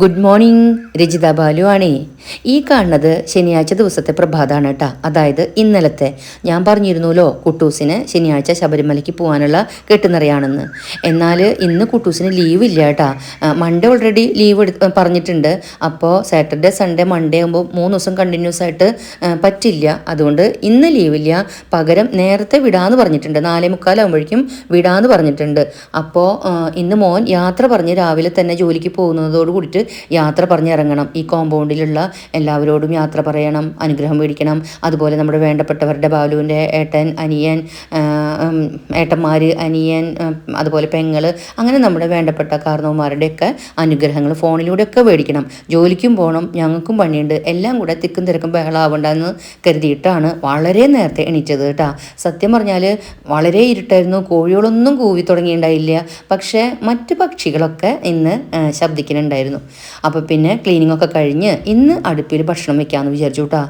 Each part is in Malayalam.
ഗുഡ് മോർണിംഗ് രജിത ബാലു ആണേ. ഈ കാണുന്നത് ശനിയാഴ്ച ദിവസത്തെ പ്രഭാതമാണ് കേട്ടോ. അതായത് ഇന്നലത്തെ. ഞാൻ പറഞ്ഞിരുന്നല്ലോ കുട്ടൂസിന് ശനിയാഴ്ച ശബരിമലയ്ക്ക് പോകാനുള്ള കെട്ടുനിറയാണെന്ന്. എന്നാൽ ഇന്ന് കുട്ടൂസിന് ലീവ് ഇല്ല കേട്ടോ. മൺഡേ ഓൾറെഡി ലീവ് പറഞ്ഞിട്ടുണ്ട്. അപ്പോൾ സാറ്റർഡേ സൺഡേ മൺഡേ ആകുമ്പോൾ മൂന്ന് ദിവസം കണ്ടിന്യൂസ് ആയിട്ട് പറ്റില്ല. അതുകൊണ്ട് ഇന്ന് ലീവില്ല പകരം നേരത്തെ വിടാന്ന് പറഞ്ഞിട്ടുണ്ട്. നാലേ മുക്കാലാകുമ്പോഴേക്കും വിടാന്ന് പറഞ്ഞിട്ടുണ്ട്. അപ്പോൾ ഇന്ന് മോൻ യാത്ര പറഞ്ഞ് രാവിലെ തന്നെ ജോലിക്ക് പോകുന്നതോട് കൂടിയിട്ട് യാത്ര പറഞ്ഞിറങ്ങണം ഈ കോമ്പൗണ്ടിലുള്ള എല്ലാവരോടും യാത്ര പറയണം അനുഗ്രഹം മേടിക്കണം. അതുപോലെ നമ്മുടെ വേണ്ടപ്പെട്ടവരുടെ ബാലുവിന്റെ ഏട്ടൻ അനിയൻ ഏട്ടന്മാർ അനിയൻ അതുപോലെ പെങ്ങൾ അങ്ങനെ നമ്മുടെ വേണ്ടപ്പെട്ട കാരണവന്മാരുടെയൊക്കെ അനുഗ്രഹങ്ങൾ ഫോണിലൂടെയൊക്കെ മേടിക്കണം. ജോലിക്കും പോകണം ഞങ്ങൾക്കും പണിയുണ്ട് എല്ലാം കൂടെ തിക്കും തിരക്കും ബഹളാവണ്ടെന്ന് കരുതിയിട്ടാണ് വളരെ നേരത്തെ എണീറ്റത് കേട്ടോ. സത്യം പറഞ്ഞാൽ വളരെ ഇരുട്ടായിരുന്നു കോഴികളൊന്നും കൂവി തുടങ്ങിയിട്ടുണ്ടായില്ല പക്ഷേ മറ്റു പക്ഷികളൊക്കെ ഇന്ന് ശബ്ദിക്കുന്നുണ്ടായിരുന്നു. അപ്പോൾ പിന്നെ ക്ലീനിങ് ഒക്കെ കഴിഞ്ഞ് ഇന്ന് അടുപ്പിൽ ഭക്ഷണം വെക്കാമെന്ന് വിചാരിച്ചു കേട്ടോ.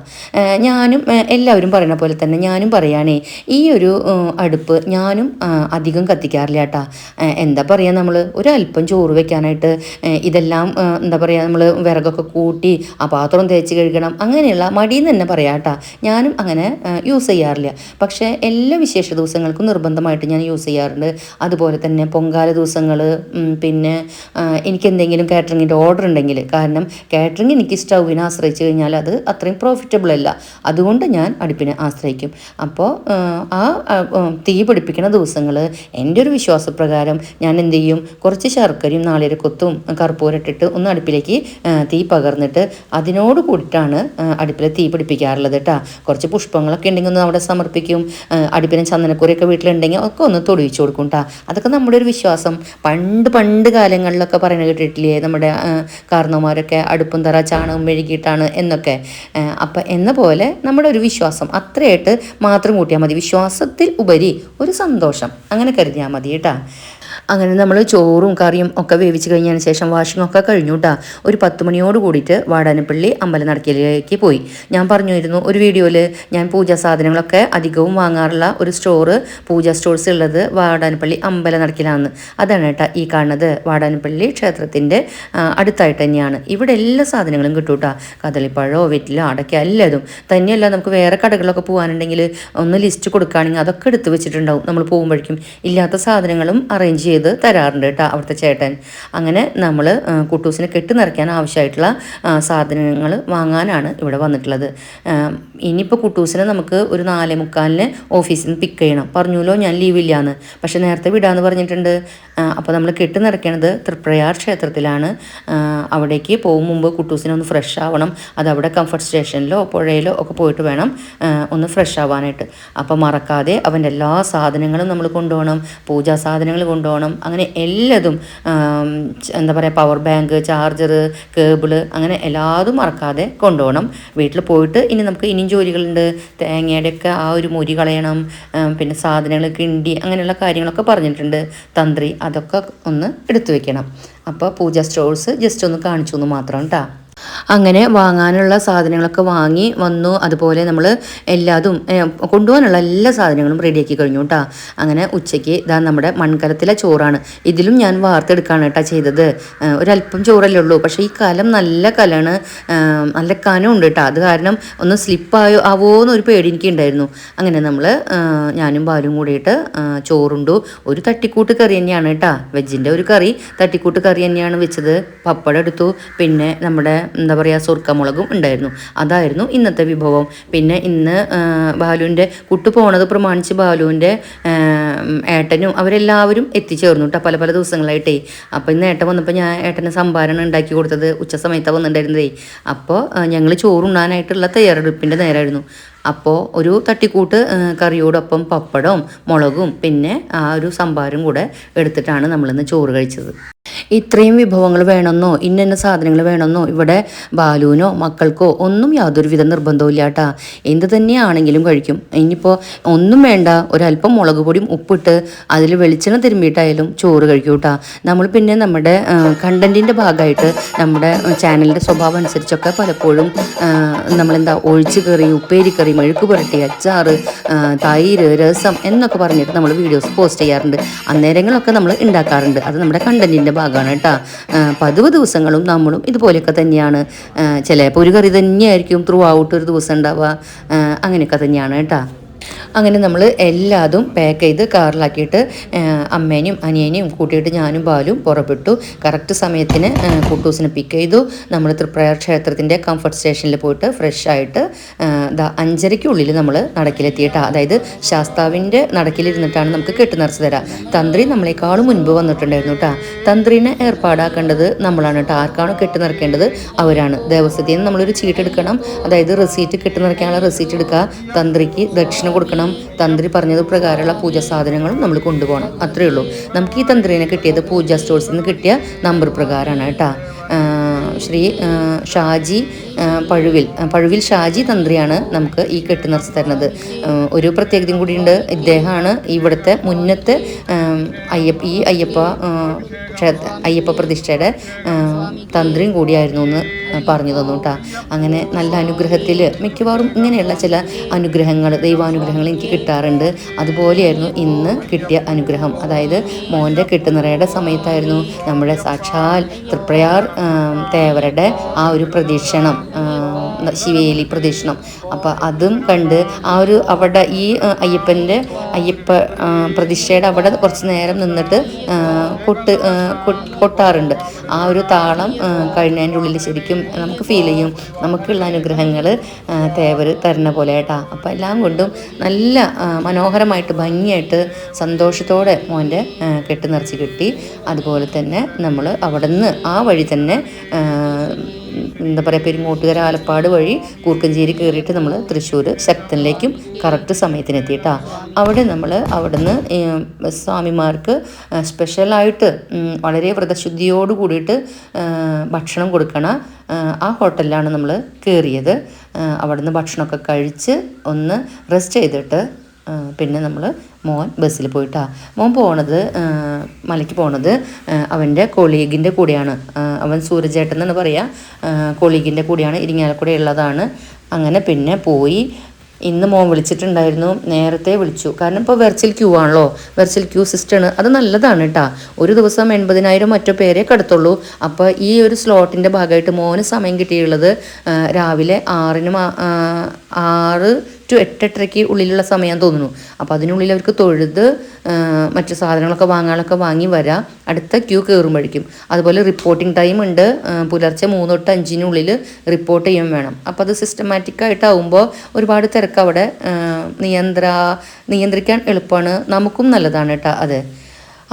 ഞാനും എല്ലാവരും പറയുന്ന പോലെ തന്നെ ഞാനും പറയുകയാണേ ഈ ഒരു ആ, അടുപ്പ് ഞാനും അധികം കത്തിക്കാറില്ല കേട്ടാ. എന്താ പറയുക നമ്മൾ ഒരല്പം ചോറ് വെക്കാനായിട്ട് ഇതെല്ലാം എന്താ പറയുക നമ്മൾ വിറകൊക്കെ കൂട്ടി ആ പാത്രം തേച്ച് കഴുകണം അങ്ങനെയുള്ള മടിയെന്ന് തന്നെ പറയാം കേട്ടാ. ഞാനും അങ്ങനെ യൂസ് ചെയ്യാറില്ല. പക്ഷേ എല്ലാ വിശേഷ ദിവസങ്ങൾക്കും നിർബന്ധമായിട്ട് ഞാൻ യൂസ് ചെയ്യാറുണ്ട്. അതുപോലെ തന്നെ പൊങ്കാല ദിവസങ്ങൾ പിന്നെ എനിക്ക് എന്തെങ്കിലും കാറ്ററിങ്ങിന്റെ ഓർഡർ ഉണ്ടെങ്കിൽ കാരണം കാറ്ററിംഗ് എനിക്ക് സ്റ്റൗവിനെ ആശ്രയിച്ച് കഴിഞ്ഞാൽ അത് അത്രയും പ്രോഫിറ്റബിൾ അല്ല. അതുകൊണ്ട് ഞാൻ അടുപ്പിനെ ആശ്രയിക്കും. അപ്പോൾ ആ തീ പിടിപ്പിക്കുന്ന ദിവസങ്ങൾ എന്റെ ഒരു വിശ്വാസപ്രകാരം ഞാൻ എന്ത് ചെയ്യും? കുറച്ച് ശർക്കരയും നാളികേരക്കൊത്തും കർപ്പൂരിട്ടിട്ട് ഒന്ന് അടുപ്പിലേക്ക് തീ പകർന്നിട്ട് അതിനോട് കൂടിയിട്ടാണ് അടുപ്പിൽ തീ പിടിപ്പിക്കാറുള്ളത് കേട്ടോ കുറച്ച് പുഷ്പങ്ങളൊക്കെ ഉണ്ടെങ്കിൽ ഒന്ന് അവിടെ സമർപ്പിക്കും. അടുപ്പിന് ചന്ദനക്കുറിയൊക്കെ വീട്ടിലുണ്ടെങ്കിൽ ഒക്കെ ഒന്ന് തൊടിയിച്ചു കൊടുക്കും കേട്ടോ അതൊക്കെ നമ്മുടെ ഒരു വിശ്വാസം. പണ്ട് പണ്ട് കാലങ്ങളിലൊക്കെ പറയുന്നത് കേട്ടിട്ടില്ലേ? നമ്മുടെ കാരണവന്മാരൊക്കെ അടുപ്പും തറ ചാണകം മെഴുകിയിട്ടാണ് എന്നൊക്കെ. അപ്പം എന്ന പോലെ നമ്മുടെ ഒരു വിശ്വാസം അത്രയായിട്ട് മാത്രം കൂട്ടിയാൽ മതി. വിശ്വാസത്തിൽ ഉപരി ഒരു സന്തോഷം. അങ്ങനെ കരുതിയാൽ മതി കേട്ടോ. അങ്ങനെ നമ്മൾ ചോറും കറിയും ഒക്കെ വേവിച്ച് കഴിഞ്ഞതിന് ശേഷം വാഷിംഗ് ഒക്കെ കഴിഞ്ഞു കേട്ടോ ഒരു പത്ത് മണിയോട് കൂടിയിട്ട് വാടാനപ്പള്ളി അമ്പല നടക്കലിലേക്ക് പോയി. ഞാൻ പറഞ്ഞിരുന്നു ഒരു വീഡിയോയിൽ ഞാൻ പൂജാ സാധനങ്ങളൊക്കെ അധികവും വാങ്ങാറുള്ള ഒരു സ്റ്റോറ് പൂജാ സ്റ്റോഴ്സ് ഉള്ളത് വാടാനപ്പള്ളി അമ്പല നടക്കിലാണ് അതാണ് കേട്ടോ ഈ കാണുന്നത്. വാടാനപ്പള്ളി ക്ഷേത്രത്തിന്റെ അടുത്തായിട്ട് തന്നെയാണ്. ഇവിടെ എല്ലാ സാധനങ്ങളും കിട്ടും കേട്ടോ കദളിപ്പഴമോ വെറ്റിലോ അടയ്ക്ക എല്ലാതും. തന്നെയല്ല നമുക്ക് വേറെ കടകളിലൊക്കെ പോകാനുണ്ടെങ്കിൽ ഒന്ന് ലിസ്റ്റ് കൊടുക്കുകയാണെങ്കിൽ അതൊക്കെ എടുത്ത് വെച്ചിട്ടുണ്ടാവും. നമ്മൾ പോകുമ്പോഴേക്കും ഇല്ലാത്ത സാധനങ്ങളും അറേഞ്ച് ചെയ്ത് തരാറുണ്ട് കേട്ടോ അവിടുത്തെ ചേട്ടൻ. അങ്ങനെ നമ്മൾ കുട്ടൂസിനെ കെട്ടി നിറയ്ക്കാൻ ആവശ്യമായിട്ടുള്ള സാധനങ്ങൾ വാങ്ങാനാണ് ഇവിടെ വന്നിട്ടുള്ളത്. ഇനിയിപ്പോൾ കുട്ടൂസിനെ നമുക്ക് ഒരു നാലേ മുക്കാലിന് ഓഫീസിൽ നിന്ന് പിക്ക് ചെയ്യണം. പറഞ്ഞുല്ലോ ഞാൻ ലീവില്ലാന്ന് പക്ഷെ നേരത്തെ വിടാന്ന് പറഞ്ഞിട്ടുണ്ട്. അപ്പോൾ നമ്മൾ കെട്ടി നിറയ്ക്കണത് തൃപ്രയാർ ക്ഷേത്രത്തിലാണ്. അവിടേക്ക് പോകും മുമ്പ് കുട്ടൂസിനെ ഒന്ന് ഫ്രഷ് ആവണം. അത് അവിടെ കംഫർട്ട് സ്റ്റേഷനിലോ പുഴയിലോ ഒക്കെ പോയിട്ട് വേണം ഒന്ന് ഫ്രഷ് ആവാനായിട്ട്. അപ്പോൾ മറക്കാതെ അവന്റെ എല്ലാ സാധനങ്ങളും നമ്മൾ കൊണ്ടുപോകണം. പൂജാ സാധനങ്ങൾ കൊണ്ടുപോകണം. അങ്ങനെ എല്ലാതും എന്താ പറയുക പവർ ബാങ്ക് ചാർജർ കേബിൾ അങ്ങനെ എല്ലാതും മറക്കാതെ കൊണ്ടുപോകണം. വീട്ടിൽ പോയിട്ട് ഇനി നമുക്ക് ഇനിയും ജോലികളുണ്ട്. തേങ്ങയുടെയൊക്കെ ആ ഒരു മുരി കളയണം. പിന്നെ സാധനങ്ങൾ കിണ്ടി അങ്ങനെയുള്ള കാര്യങ്ങളൊക്കെ പറഞ്ഞിട്ടുണ്ട്. തന്ത്രി അതൊക്കെ ഒന്ന് എടുത്തു വെക്കണം. അപ്പോൾ പൂജ സ്റ്റോൾസ് ജസ്റ്റ് ഒന്ന് കാണിച്ചു എന്ന് മാത്രം കേട്ടോ. അങ്ങനെ വാങ്ങാനുള്ള സാധനങ്ങളൊക്കെ വാങ്ങി വന്നു. അതുപോലെ നമ്മൾ എല്ലാതും കൊണ്ടുപോകാനുള്ള എല്ലാ സാധനങ്ങളും റെഡിയാക്കി കഴിഞ്ഞു കേട്ടോ അങ്ങനെ ഉച്ചയ്ക്ക് ഇതാ നമ്മുടെ മൺകലത്തിലെ ചോറാണ്. ഇതിലും ഞാൻ വാർത്തെടുക്കുകയാണ് കേട്ടോ ചെയ്തത്. ഒരല്പം ചോറല്ലേ ഉള്ളൂ. പക്ഷേ ഈ കലം നല്ല കലാണ്. നല്ല കനമുണ്ട് കേട്ടോ അത് കാരണം ഒന്ന് സ്ലിപ്പായോ ആവോ എന്നൊരു പേടി എനിക്ക് ഉണ്ടായിരുന്നു അങ്ങനെ നമ്മൾ ഞാനും ബാലും കൂടിയിട്ട് ചോറുണ്ടു. ഒരു തട്ടിക്കൂട്ട് കറി തന്നെയാണ് കേട്ടോ വെജിന്റെ ഒരു കറി തട്ടിക്കൂട്ട് കറി തന്നെയാണ് വെച്ചത്. പപ്പടം എടുത്തു. പിന്നെ നമ്മുടെ എന്താ പറയുക സുർക്കമുളകും ഉണ്ടായിരുന്നു. അതായിരുന്നു ഇന്നത്തെ വിഭവം. പിന്നെ ഇന്ന് ബാലുവിന്റെ കുട്ടു പോണത് പ്രമാണിച്ച് ബാലുവിന്റെ ഏട്ടനും അവരെല്ലാവരും എത്തിച്ചേർന്നു കേട്ടോ പല പല ദിവസങ്ങളായിട്ടേ. അപ്പോൾ ഇന്ന് ഏട്ടൻ വന്നപ്പോൾ ഞാൻ ഏട്ടന് സംഭാരണം ഉണ്ടാക്കി കൊടുത്തത് ഉച്ച സമയത്താണ് വന്നിട്ടുണ്ടായിരുന്നതേ. അപ്പോൾ ഞങ്ങൾ ചോറുണ്ണാനായിട്ടുള്ള തയ്യാറെടുപ്പിന്റെ നേരമായിരുന്നു അപ്പോൾ ഒരു തട്ടിക്കൂട്ട് കറിയോടൊപ്പം പപ്പടവും മുളകും പിന്നെ ആ ഒരു സംഭാരം കൂടെ എടുത്തിട്ടാണ് നമ്മളിന്ന് ചോറ് കഴിച്ചത്. ഇത്രയും വിഭവങ്ങൾ വേണമെന്നോ ഇന്ന സാധനങ്ങൾ വേണമെന്നോ ഇവിടെ ബാലുവിനോ മക്കൾക്കോ ഒന്നും യാതൊരുവിധ നിർബന്ധവും ഇല്ലാട്ടാ എന്ത് തന്നെയാണെങ്കിലും കഴിക്കും. ഇനിയിപ്പോൾ ഒന്നും വേണ്ട ഒരല്പം മുളക് പൊടിയും ഉപ്പിട്ട് അതിൽ വെളിച്ചെണ്ണ തിരുമ്പിയിട്ടായാലും ചോറ് കഴിക്കും കേട്ടോ നമ്മൾ പിന്നെ നമ്മുടെ കണ്ടന്റിന്റെ ഭാഗമായിട്ട് നമ്മുടെ ചാനലിന്റെ സ്വഭാവം അനുസരിച്ചൊക്കെ പലപ്പോഴും നമ്മളെന്താ ഒഴിച്ച് കറി ഉപ്പേരി കറി മെഴുക്ക് പുരട്ടി അച്ചാറ് തൈര് രസം എന്നൊക്കെ പറഞ്ഞിട്ട് നമ്മൾ വീഡിയോസ് പോസ്റ്റ് ചെയ്യാറുണ്ട്. അന്നേരങ്ങളൊക്കെ നമ്മൾ ഉണ്ടാക്കാറുണ്ട്. അത് നമ്മുടെ കണ്ടന്റിന്റെ ഭാഗമാണ്. സുഖമാണ് കേട്ടോ. പതിവ് ദിവസങ്ങളും നമ്മളും ഇതുപോലെയൊക്കെ തന്നെയാണ്. ചിലപ്പോൾ ഒരു കറി തന്നെയായിരിക്കും ത്രൂ ഔട്ട് ഒരു ദിവസം ഉണ്ടാവുക. അങ്ങനെയൊക്കെ തന്നെയാണ് കേട്ടോ. അങ്ങനെ നമ്മൾ എല്ലാതും പാക്ക് ചെയ്ത് കാറിലാക്കിയിട്ട് അമ്മേനെയും അനിയനെയും കൂട്ടിയിട്ട് ഞാനും ബാലും പുറപ്പെട്ടു. കറക്റ്റ് സമയത്തിന് കുട്ടൂസിനെ പിക്ക് ചെയ്തു. നമ്മൾ തൃപ്രയാർ ക്ഷേത്രത്തിന്റെ കംഫർട്ട് സ്റ്റേഷനിൽ പോയിട്ട് ഫ്രഷ് ആയിട്ട് അഞ്ചരയ്ക്കുള്ളിൽ നമ്മൾ നടക്കിലെത്തിയിട്ട് അതായത് ശാസ്താവിന്റെ നടക്കിലിരുന്നിട്ടാണ് നമുക്ക് കെട്ടുനിറച്ച് തരാം. തന്ത്രി നമ്മളെക്കാളും മുൻപ് വന്നിട്ടുണ്ടായിരുന്നു കേട്ടോ തന്ത്രിനെ ഏർപ്പാടാക്കേണ്ടത് നമ്മളാണ് കേട്ടോ ആർക്കാണോ കെട്ടുനിറക്കേണ്ടത് അവരാണ്. ദേവസ്വത്തിൽ നിന്ന് നമ്മളൊരു ചീട്ട് എടുക്കണം അതായത് റെസീറ്റ് കെട്ടുനിറക്കാനുള്ള റെസീറ്റ് എടുക്കുക തന്ത്രിക്ക് ദക്ഷിണ കൊടുക്കണം. തന്ത്രി പറഞ്ഞത് പ്രകാരമുള്ള പൂജാ സാധനങ്ങളും നമ്മൾ കൊണ്ടുപോകണം. അത്രയേ ഉള്ളൂ. നമുക്ക് ഈ തന്ത്രിനെ കിട്ടിയത് പൂജാ സ്റ്റോഴ്സിൽ നിന്ന് കിട്ടിയ നമ്പർ പ്രകാരമാണ് കേട്ടോ. ശ്രീ ഷാജി പഴുവിൽ. പഴുവിൽ ഷാജി തന്ത്രിയാണ് നമുക്ക് ഈ കെട്ട് തരുന്നത്. ഒരു പ്രത്യേകതയും കൂടിയുണ്ട്. ഇദ്ദേഹമാണ് ഇവിടുത്തെ മുന്നത്തെ അയ്യപ്പ ഈ അയ്യപ്പ അയ്യപ്പ പ്രതിഷ്ഠയുടെ തന്ത്രിയും കൂടിയായിരുന്നു എന്ന് പറഞ്ഞു തന്നു കേട്ടോ. അങ്ങനെ നല്ല അനുഗ്രഹത്തിൽ മിക്കവാറും ഇങ്ങനെയുള്ള ചില അനുഗ്രഹങ്ങൾ ദൈവാനുഗ്രഹങ്ങൾ എനിക്ക് കിട്ടാറുണ്ട്. അതുപോലെയായിരുന്നു ഇന്ന് കിട്ടിയ അനുഗ്രഹം. അതായത് മോന്റെ കെട്ടുനിറയുടെ സമയത്തായിരുന്നു നമ്മുടെ സാക്ഷാൽ തൃപ്രയാർ തേവരുടെ ആ ഒരു പ്രദക്ഷിണം ശിവേലി പ്രദക്ഷിണം. അപ്പോൾ അതും കണ്ട് ആ ഒരു അവിടെ ഈ അയ്യപ്പന്റെ അയ്യപ്പ പ്രതിഷ്ഠയുടെ അവിടെ കുറച്ച് നേരം നിന്നിട്ട് കൊട്ട് കൊട്ടാറുണ്ട്. ആ ഒരു താളം കഴിഞ്ഞതിന്റെ ഉള്ളിൽ ശരിക്കും നമുക്ക് ഫീൽ ചെയ്യും. നമുക്കുള്ള അനുഗ്രഹങ്ങൾ തേവർ തരണ പോലെ കേട്ടാ അപ്പോൾ എല്ലാം കൊണ്ടും നല്ല മനോഹരമായിട്ട് ഭംഗിയായിട്ട് സന്തോഷത്തോടെ മോന്റെ കെട്ട് നിറച്ച് കിട്ടി. അതുപോലെ തന്നെ നമ്മൾ അവിടെ നിന്ന് ആ വഴി തന്നെ എന്താ പറയുക പെരുങ്ങോട്ടുകര ആലപ്പാട് വഴി കൂർക്കഞ്ചേരി കയറിയിട്ട് നമ്മൾ തൃശ്ശൂർ ശക്തനിലേക്കും കറക്റ്റ് സമയത്തിന് എത്തിയിട്ടാ അവിടെ നമ്മൾ അവിടുന്ന് സ്വാമിമാർക്ക് സ്പെഷ്യലായിട്ട് വളരെ വ്രതശുദ്ധിയോട് കൂടിയിട്ട് ഭക്ഷണം കൊടുക്കണ ആ ഹോട്ടലിലാണ് നമ്മൾ കയറിയത് അവിടുന്ന് ഭക്ഷണമൊക്കെ കഴിച്ച് ഒന്ന് റെസ്റ്റ് ചെയ്തിട്ട് പിന്നെ നമ്മൾ മോൻ ബസ്സിൽ പോയിട്ടാ. മോൻ പോണത് മലയ്ക്ക് പോണത് അവന്റെ കൊളീഗിന്റെ കൂടെയാണ്. അവൻ സൂരജേട്ടൻ എന്നാണ് പറയുക കൊളീഗിന്റെ കൂടെയാണ് ഇരിങ്ങാലക്കുട ഉള്ളതാണ്. അങ്ങനെ പിന്നെ പോയി. ഇന്ന് മോൻ വിളിച്ചിട്ടുണ്ടായിരുന്നു. നേരത്തെ വിളിച്ചു. കാരണം ഇപ്പോൾ വെർച്വൽ ക്യൂ ആണല്ലോ. വെർച്വൽ ക്യൂ സിസ്റ്റമാണ്. അത് നല്ലതാണ് കേട്ടോ ഒരു ദിവസം എൺപതിനായിരം മറ്റോ പേരെ കടത്തുള്ളൂ. അപ്പോൾ ഈ ഒരു സ്ലോട്ടിന്റെ ഭാഗമായിട്ട് മോന് സമയം കിട്ടിയുള്ളത് രാവിലെ ആറിനും ആറ് ടു എട്ടെട്ടരയ്ക്ക് ഉള്ളിലുള്ള സമയം തോന്നുന്നു. അപ്പോൾ അതിനുള്ളിൽ അവർക്ക് തൊഴുത് മറ്റു സാധനങ്ങളൊക്കെ വാങ്ങാനൊക്കെ വാങ്ങി വരാം. അടുത്ത ക്യൂ കയറുമ്പോഴേക്കും അതുപോലെ റിപ്പോർട്ടിംഗ് ടൈം ഉണ്ട്. പുലർച്ചെ മൂന്ന് തൊട്ട് അഞ്ചിനുള്ളിൽ റിപ്പോർട്ട് ചെയ്യാൻ വേണം. അപ്പോൾ അത് സിസ്റ്റമാറ്റിക് ആയിട്ടാവുമ്പോൾ ഒരുപാട് തിരക്ക് അവിടെ നിയന്ത്ര നിയന്ത്രിക്കാൻ എളുപ്പമാണ് നമുക്കും നല്ലതാണ് കേട്ടോ അതെ.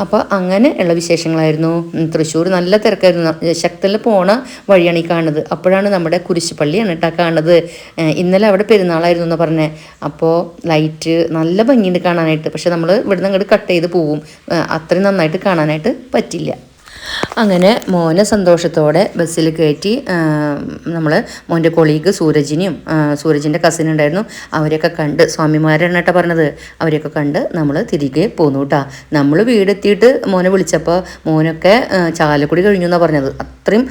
അപ്പോൾ അങ്ങനെ ഉള്ള വിശേഷങ്ങളായിരുന്നു. തൃശ്ശൂർ നല്ല തിരക്കായിരുന്നു. ശക്തിൽ പോണ വഴിയാണ് ഈ കാണുന്നത്. അപ്പോഴാണ് നമ്മുടെ കുരിശുപള്ളിയാണ് കേട്ടോ കാണുന്നത്. ഇന്നലെ അവിടെ പെരുന്നാളായിരുന്നു എന്ന് പറഞ്ഞേ. അപ്പോൾ ലൈറ്റ് നല്ല ഭംഗിയുണ്ട് കാണാനായിട്ട്. പക്ഷെ നമ്മൾ ഇവിടുന്ന് അങ്ങോട്ട് കട്ട് ചെയ്ത് പോവും. അത്രയും നന്നായിട്ട് കാണാനായിട്ട് പറ്റില്ല. അങ്ങനെ മോനെ സന്തോഷത്തോടെ ബസ്സിൽ കയറ്റി നമ്മൾ മോന്റെ കൊളീഗ് സൂരജിനെയും സൂരജിന്റെ കസിൻ ഉണ്ടായിരുന്നു. അവരെയൊക്കെ കണ്ട് സ്വാമിമാരാണ് കേട്ടോ പറഞ്ഞത്. അവരെയൊക്കെ കണ്ട് നമ്മൾ തിരികെ പോന്നു കേട്ടോ. നമ്മൾ വീടെത്തിയിട്ട് മോനെ വിളിച്ചപ്പോൾ മോനൊക്കെ ചാലക്കുടി കഴിഞ്ഞു എന്നാണ് പറഞ്ഞത്. അത്രയും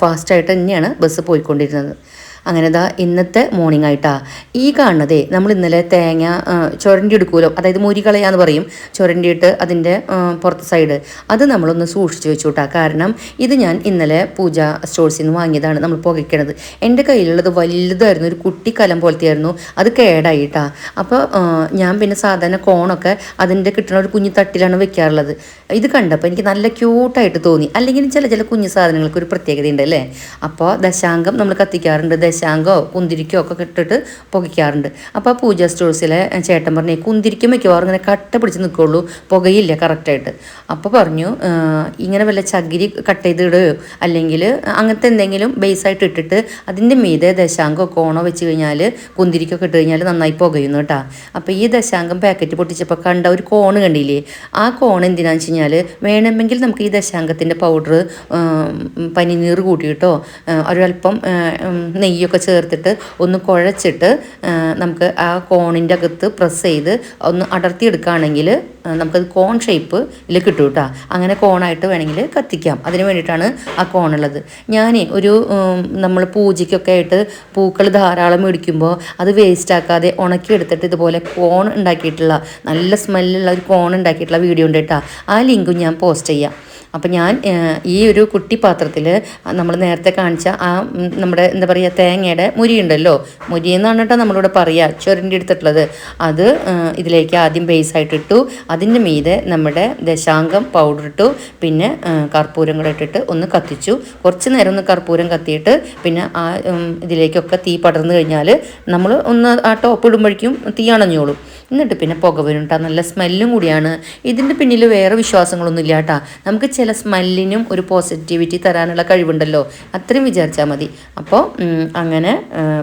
ഫാസ്റ്റായിട്ട് തന്നെയാണ് ബസ് പോയിക്കൊണ്ടിരുന്നത്. അങ്ങനെ ഇതാ ഇന്നത്തെ മോർണിംഗ് ആയിട്ടാ. ഈ കാണുന്നതേ നമ്മൾ ഇന്നലെ തേങ്ങ ചുരണ്ടി എടുക്കുമല്ലോ. അതായത് മുരികളയാന്ന് പറയും. ചുരണ്ടിയിട്ട് അതിന്റെ പുറത്ത് സൈഡ് അത് നമ്മളൊന്ന് സൂക്ഷിച്ച് വെച്ചു കൂട്ടാ കാരണം ഇത് ഞാൻ ഇന്നലെ പൂജ സ്റ്റോഴ്സിൽ നിന്ന് വാങ്ങിയതാണ് നമ്മൾ പുകയ്ക്കണത്. എന്റെ കയ്യിലുള്ളത് വലുതായിരുന്നു. ഒരു കുട്ടി കലം പോലത്തെ ആയിരുന്നു അത് കേടായിട്ടാ. അപ്പോൾ ഞാൻ പിന്നെ സാധാരണ കോണൊക്കെ അതിന്റെ കിട്ടുന്ന ഒരു കുഞ്ഞു തട്ടിലാണ് വെക്കാറുള്ളത്. ഇത് കണ്ടപ്പോൾ എനിക്ക് നല്ല ക്യൂട്ടായിട്ട് തോന്നി. അല്ലെങ്കിൽ ചില ചില കുഞ്ഞു സാധനങ്ങൾക്ക് ഒരു പ്രത്യേകത ഉണ്ട് അല്ലേ? അപ്പോൾ ദശാംഗം നമ്മൾ കത്തിക്കാറുണ്ട്. ദശാങ്കോ കുന്തിരിക്കോ ഒക്കെ ഇട്ടിട്ട് പുകയ്ക്കാറുണ്ട്. അപ്പോൾ ആ പൂജ സ്റ്റോഴ്സിലെ ചേട്ടൻ പറഞ്ഞു കുന്തിരിക്കും മിക്കവാറും ഇങ്ങനെ കട്ട പിടിച്ച് നിൽക്കുള്ളൂ പുകയില്ല കറക്റ്റായിട്ട് അപ്പോൾ പറഞ്ഞു ഇങ്ങനെ വല്ല ചകിരി കട്ട് ചെയ്തിടുകയോ അല്ലെങ്കിൽ അങ്ങനത്തെ എന്തെങ്കിലും ബേസായിട്ട് ഇട്ടിട്ട് അതിന്റെ മീതെ ദശാങ്കോ കോണോ വെച്ച് കഴിഞ്ഞാൽ കുന്തിരിക്കൊക്കെ ഇട്ട് കഴിഞ്ഞാൽ നന്നായി പുകയുന്നു കേട്ടോ. അപ്പോൾ ഈ ദശാങ്കം പാക്കറ്റ് പൊട്ടിച്ചപ്പോൾ കണ്ട ഒരു കോണ് കണ്ടില്ലേ? ആ കോൺ എന്തിനാന്ന് വെച്ച് കഴിഞ്ഞാൽ വേണമെങ്കിൽ നമുക്ക് ഈ ദശാങ്കത്തിന്റെ പൗഡർ പനിനീർ കൂട്ടിയിട്ടോ ഒരൽപ്പം നെയ്യ് നെയ്യൊക്കെ ചേർത്തിട്ട് ഒന്ന് കുഴച്ചിട്ട് നമുക്ക് ആ കോണിന്റെ അകത്ത് പ്രസ് ചെയ്ത് ഒന്ന് അടർത്തിയെടുക്കുകയാണെങ്കിൽ നമുക്കത് കോൺ ഷേപ്പിൽ കിട്ടും കേട്ടോ. അങ്ങനെ കോണായിട്ട് വേണമെങ്കിൽ കത്തിക്കാം. അതിന് വേണ്ടിയിട്ടാണ് ആ കോണുള്ളത് ഞാൻ ഒരു നമ്മൾ പൂജയ്ക്കൊക്കെ ആയിട്ട് പൂക്കൾ ധാരാളം മേടിക്കുമ്പോൾ അത് വേസ്റ്റാക്കാതെ ഉണക്കി എടുത്തിട്ട് ഇതുപോലെ കോൺ ഉണ്ടാക്കിയിട്ടുള്ള നല്ല സ്മെല്ലുള്ള ഒരു കോൺ ഉണ്ടാക്കിയിട്ടുള്ള വീഡിയോ ഉണ്ട് കേട്ടോ. ആ ലിങ്കും ഞാൻ പോസ്റ്റ് ചെയ്യാം. അപ്പം ഞാൻ ഈ ഒരു കുട്ടി പാത്രത്തിൽ നമ്മൾ നേരത്തെ കാണിച്ച ആ നമ്മുടെ എന്താ പറയുക തേങ്ങയുടെ മുരിയുണ്ടല്ലോ മുരി എന്നാണ് കേട്ടോ നമ്മളിവിടെ പറയുക ചൊരണ്ടി എടുത്തിട്ടുള്ളത്. അത് ഇതിലേക്ക് ആദ്യം ബേസ് ആയിട്ട് ഇട്ടു. അതിന്റെ മീതെ നമ്മുടെ ദശാംഗം പൗഡർ ഇട്ടു. പിന്നെ കർപ്പൂരം കൂടെ ഇട്ടിട്ട് ഒന്ന് കത്തിച്ചു. കുറച്ച് നേരം ഒന്ന് കർപ്പൂരം കത്തിയിട്ട് പിന്നെ ആ ഇതിലേക്കൊക്കെ തീ പടർന്നു കഴിഞ്ഞാൽ നമ്മൾ ഒന്ന് ആ ടോപ്പ് ഇടുമ്പോഴേക്കും തീ അണഞ്ഞോളും. എന്നിട്ട് പിന്നെ പുക വരും കേട്ടോ നല്ല സ്മെല്ലും കൂടിയാണ്. ഇതിന്റെ പിന്നിൽ വേറെ വിശ്വാസങ്ങളൊന്നും ഇല്ല കേട്ടാ നമുക്ക് ചില സ്മെല്ലിനും ഒരു പോസിറ്റിവിറ്റി തരാനുള്ള കഴിവുണ്ടല്ലോ. അത്രയും വിചാരിച്ചാൽ മതി. അപ്പോൾ അങ്ങനെ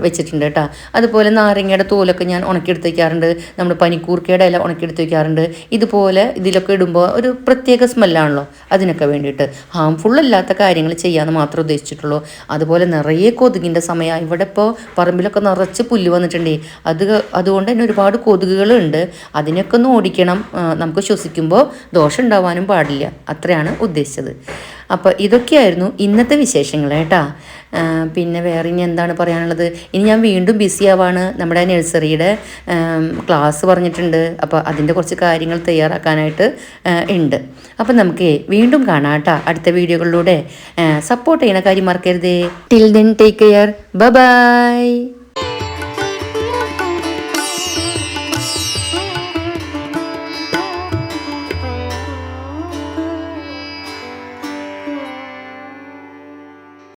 വെച്ചിട്ടുണ്ട് കേട്ടോ അതുപോലെ നാരങ്ങയുടെ തോലൊക്കെ ഞാൻ ഉണക്കിയെടുത്ത് വയ്ക്കാറുണ്ട് നമ്മൾ പനിക്കൂർക്കയുടെ ഇല ഉണക്കിയെടുത്ത് വയ്ക്കാറുണ്ട് ഇതുപോലെ ഇതിലൊക്കെ ഇടുമ്പോൾ ഒരു പ്രത്യേക സ്മെല്ലാണല്ലോ അതിനൊക്കെ വേണ്ടിയിട്ട്. ഹാംഫുൾ അല്ലാത്ത കാര്യങ്ങൾ ചെയ്യാമെന്ന് മാത്രമേ ഉദ്ദേശിച്ചിട്ടുള്ളൂ. അതുപോലെ നിറയെ കൊതുകിന്റെ സമയമാണ് ഇവിടെ ഇപ്പോൾ പറമ്പിലൊക്കെ നിറച്ച് പുല്ല് വന്നിട്ടുണ്ടേ. അത് അതുകൊണ്ട് തന്നെ ഒരുപാട് കൊതുകുകളുണ്ട്. അതിനൊക്കെ ഒന്ന് ഓടിക്കണം. നമുക്ക് ശ്വസിക്കുമ്പോൾ ദോഷം ഉണ്ടാവാനും പാടില്ല. അത്രയാണ് ഉദ്ദേശിച്ചത്. അപ്പോൾ ഇതൊക്കെയായിരുന്നു ഇന്നത്തെ വിശേഷങ്ങൾ കേട്ടാ. പിന്നെ വേറെ ഇനി എന്താണ് പറയാനുള്ളത്? ഇനി ഞാൻ വീണ്ടും ബിസി ആവാണ് നമ്മുടെ നഴ്സറിയുടെ ക്ലാസ് പറഞ്ഞിട്ടുണ്ട്. അപ്പോൾ അതിന്റെ കുറച്ച് കാര്യങ്ങൾ തയ്യാറാക്കാനായിട്ട് ഉണ്ട്. അപ്പോൾ നമുക്ക് വീണ്ടും കാണാം കേട്ടോ അടുത്ത വീഡിയോകളിലൂടെ. സപ്പോർട്ട് ചെയ്യണ കാര്യം മറക്കരുതേ. Till then take care bye